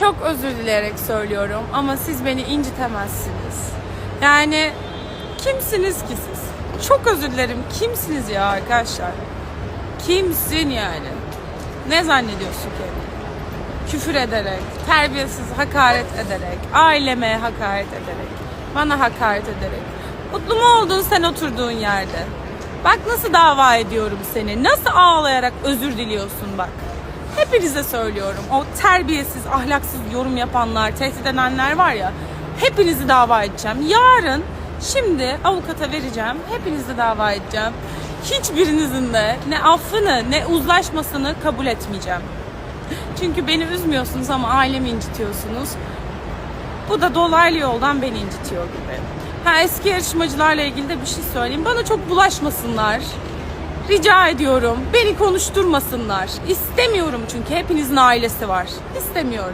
Çok özür dileyerek söylüyorum ama siz beni incitemezsiniz. Yani kimsiniz ki siz? Çok özür dilerim. Kimsiniz ya arkadaşlar? Kimsin yani? Ne zannediyorsun kendini? Küfür ederek, terbiyesiz hakaret ederek, aileme hakaret ederek, bana hakaret ederek. Mutlu mu oldun sen oturduğun yerde? Bak nasıl dava ediyorum seni. Nasıl ağlayarak özür diliyorsun bak. Hepinize söylüyorum. O terbiyesiz, ahlaksız yorum yapanlar, tehdit edenler var ya. Hepinizi dava edeceğim. Yarın şimdi avukata vereceğim. Hepinizi dava edeceğim. Hiçbirinizin de ne affını ne uzlaşmasını kabul etmeyeceğim. Çünkü beni üzmüyorsunuz ama ailemi incitiyorsunuz. Bu da dolaylı yoldan beni incitiyor gibi. Ha eski yarışmacılarla ilgili de bir şey söyleyeyim. Bana çok bulaşmasınlar. Rica ediyorum. Beni konuşturmasınlar. İstemiyorum çünkü hepinizin ailesi var. İstemiyorum.